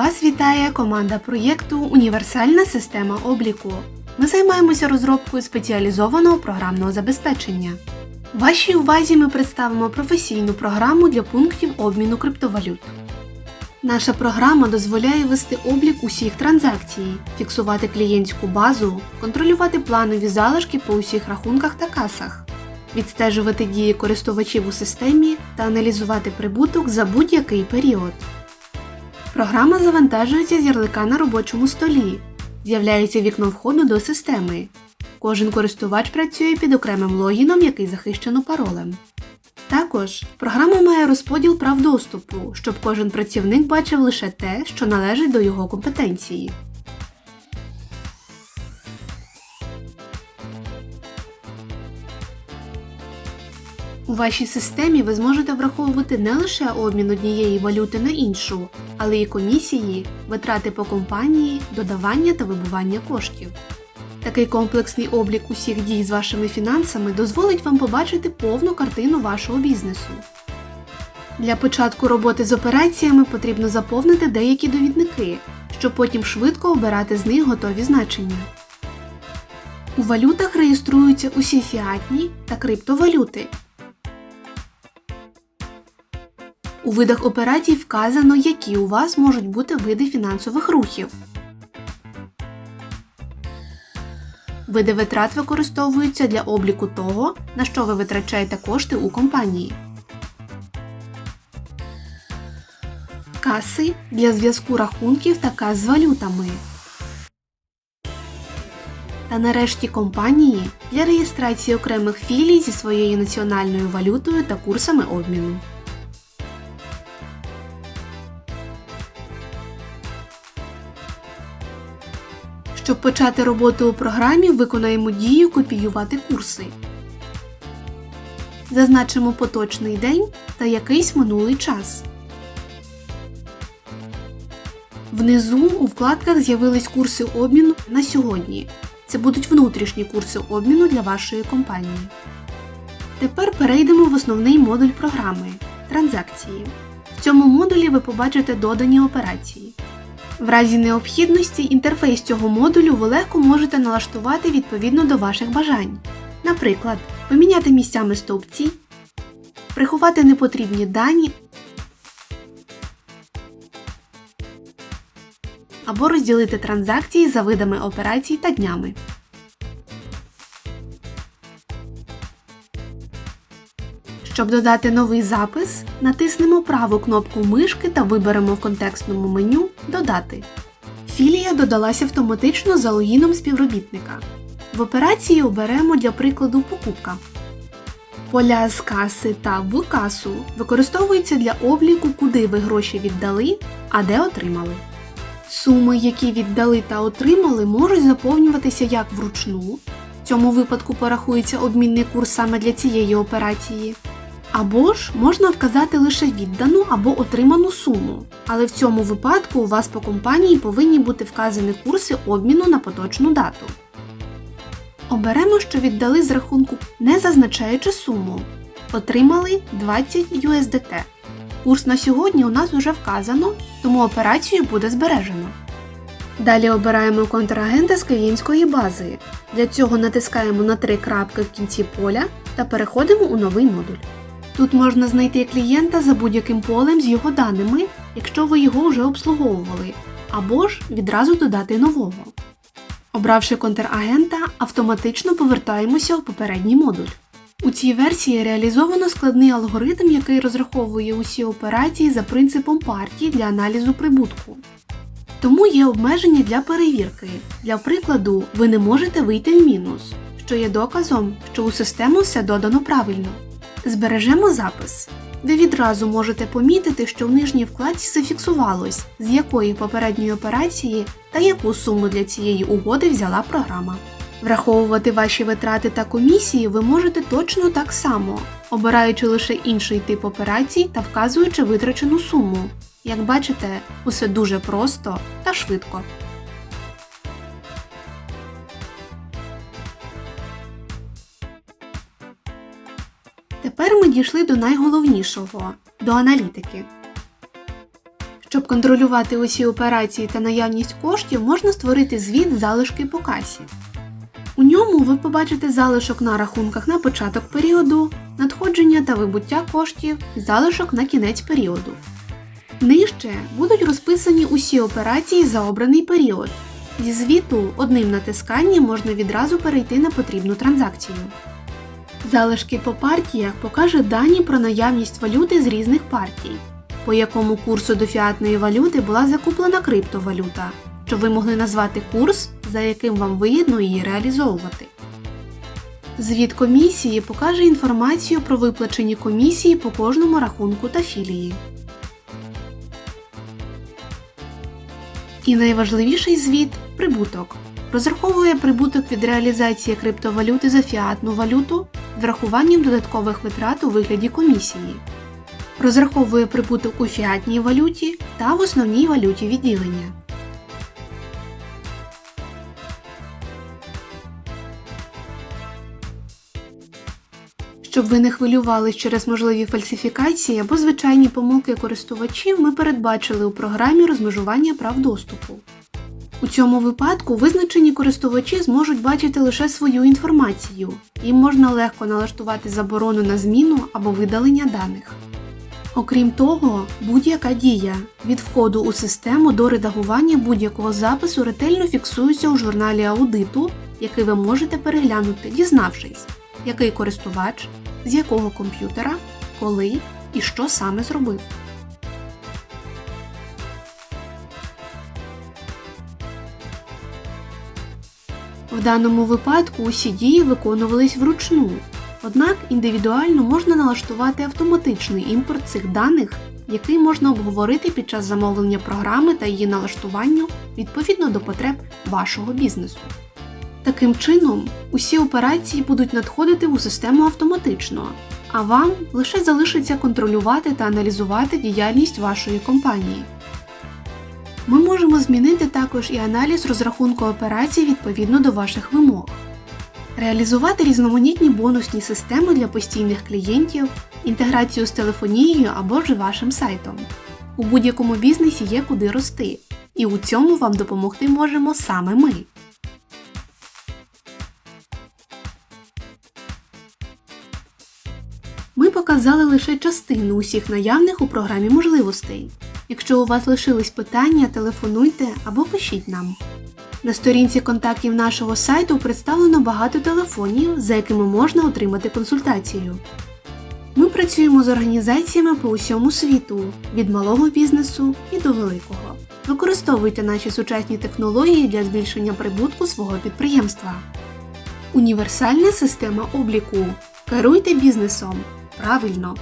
Вас вітає команда проєкту Універсальна система обліку. Ми займаємося розробкою спеціалізованого програмного забезпечення. Вашій увазі ми представимо професійну програму для пунктів обміну криптовалют. Наша програма дозволяє вести облік усіх транзакцій, фіксувати клієнтську базу, контролювати планові залишки по усіх рахунках та касах, відстежувати дії користувачів у системі та аналізувати прибуток за будь-який період. Програма завантажується з ярлика на робочому столі. З'являється вікно входу до системи. Кожен користувач працює під окремим логіном, який захищено паролем. Також програма має розподіл прав доступу, щоб кожен працівник бачив лише те, що належить до його компетенції. У вашій системі ви зможете враховувати не лише обмін однієї валюти на іншу, але й комісії, витрати по компанії, додавання та вибування коштів. Такий комплексний облік усіх дій з вашими фінансами дозволить вам побачити повну картину вашого бізнесу. Для початку роботи з операціями потрібно заповнити деякі довідники, щоб потім швидко обирати з них готові значення. У валютах реєструються усі фіатні та криптовалюти. У видах операцій вказано, які у вас можуть бути види фінансових рухів. Види витрат використовуються для обліку того, на що ви витрачаєте кошти у компанії. Каси для зв'язку рахунків та кас з валютами. Та нарешті компанії для реєстрації окремих філій зі своєю національною валютою та курсами обміну. Щоб почати роботу у програмі, виконаємо дію Копіювати курси. Зазначимо поточний день та якийсь минулий час. Внизу у вкладках з'явились курси обміну на сьогодні. Це будуть внутрішні курси обміну для вашої компанії. Тепер перейдемо в основний модуль програми транзакції. В цьому модулі ви побачите додані операції. В разі необхідності інтерфейс цього модулю ви легко можете налаштувати відповідно до ваших бажань. Наприклад, поміняти місцями стовпці, приховати непотрібні дані або розділити транзакції за видами операцій та днями. Щоб додати новий запис, натиснемо праву кнопку мишки та виберемо в контекстному меню Додати. Філія додалася автоматично за логіном співробітника. В операції оберемо для прикладу покупка. Поля з каси та в касу використовуються для обліку, куди ви гроші віддали, а де отримали. Суми, які віддали та отримали, можуть заповнюватися як вручну. В цьому випадку порахується обмінний курс саме для цієї операції. Або ж можна вказати лише віддану або отриману суму, але в цьому випадку у вас по компанії повинні бути вказані курси обміну на поточну дату. Оберемо, що віддали з рахунку, не зазначаючи суму. Отримали 20 USDT. Курс на сьогодні у нас уже вказано, тому операцію буде збережено. Далі обираємо контрагента з клієнтської бази. Для цього натискаємо на три крапки в кінці поля та переходимо у новий модуль. Тут можна знайти клієнта за будь-яким полем з його даними, якщо ви його вже обслуговували, або ж відразу додати нового. Обравши контрагента, автоматично повертаємося у попередній модуль. У цій версії реалізовано складний алгоритм, який розраховує усі операції за принципом партії для аналізу прибутку. Тому є обмеження для перевірки. Для прикладу, ви не можете вийти в мінус, що є доказом, що у систему все додано правильно. Збережемо запис. Ви відразу можете помітити, що в нижній вкладці зафіксувалось, з якої попередньої операції та яку суму для цієї угоди взяла програма. Враховувати ваші витрати та комісії ви можете точно так само, обираючи лише інший тип операцій та вказуючи витрачену суму. Як бачите, усе дуже просто та швидко. Тепер ми дійшли до найголовнішого до аналітики. Щоб контролювати усі операції та наявність коштів, можна створити звіт залишки по касі. У ньому ви побачите залишок на рахунках на початок періоду, надходження та вибуття коштів, залишок на кінець періоду. Нижче будуть розписані усі операції за обраний період. Зі звіту одним натисканням можна відразу перейти на потрібну транзакцію. Залишки по партіях покаже дані про наявність валюти з різних партій, по якому курсу до фіатної валюти була закуплена криптовалюта, щоб ви могли назвати курс, за яким вам вигідно її реалізовувати. Звіт комісії покаже інформацію про виплачені комісії по кожному рахунку та філії. І найважливіший звіт прибуток. Розраховує прибуток від реалізації криптовалюти за фіатну валюту врахуванням додаткових витрат у вигляді комісії. Розраховує прибуток у фіатній валюті та в основній валюті відділення. Щоб ви не хвилювались через можливі фальсифікації або звичайні помилки користувачів, ми передбачили у програмі розмежування прав доступу. У цьому випадку визначені користувачі зможуть бачити лише свою інформацію, їм можна легко налаштувати заборону на зміну або видалення даних. Окрім того, будь-яка дія від входу у систему до редагування будь-якого запису ретельно фіксується у журналі аудиту, який ви можете переглянути, дізнавшись, який користувач, з якого комп'ютера, коли і що саме зробив. В даному випадку усі дії виконувались вручну, однак індивідуально можна налаштувати автоматичний імпорт цих даних, який можна обговорити під час замовлення програми та її налаштуванню відповідно до потреб вашого бізнесу. Таким чином, усі операції будуть надходити у систему автоматично, а вам лише залишиться контролювати та аналізувати діяльність вашої компанії. Ми можемо змінити також і аналіз розрахунку операцій відповідно до ваших вимог, реалізувати різноманітні бонусні системи для постійних клієнтів, інтеграцію з телефонією або ж вашим сайтом. У будь-якому бізнесі є куди рости, і у цьому вам допомогти можемо саме ми. Ми показали лише частину усіх наявних у програмі можливостей. Якщо у вас лишились питання, телефонуйте або пишіть нам. На сторінці контактів нашого сайту представлено багато телефонів, за якими можна отримати консультацію. Ми працюємо з організаціями по усьому світу, від малого бізнесу і до великого. Використовуйте наші сучасні технології для збільшення прибутку свого підприємства. Універсальна система обліку. Керуйте бізнесом правильно.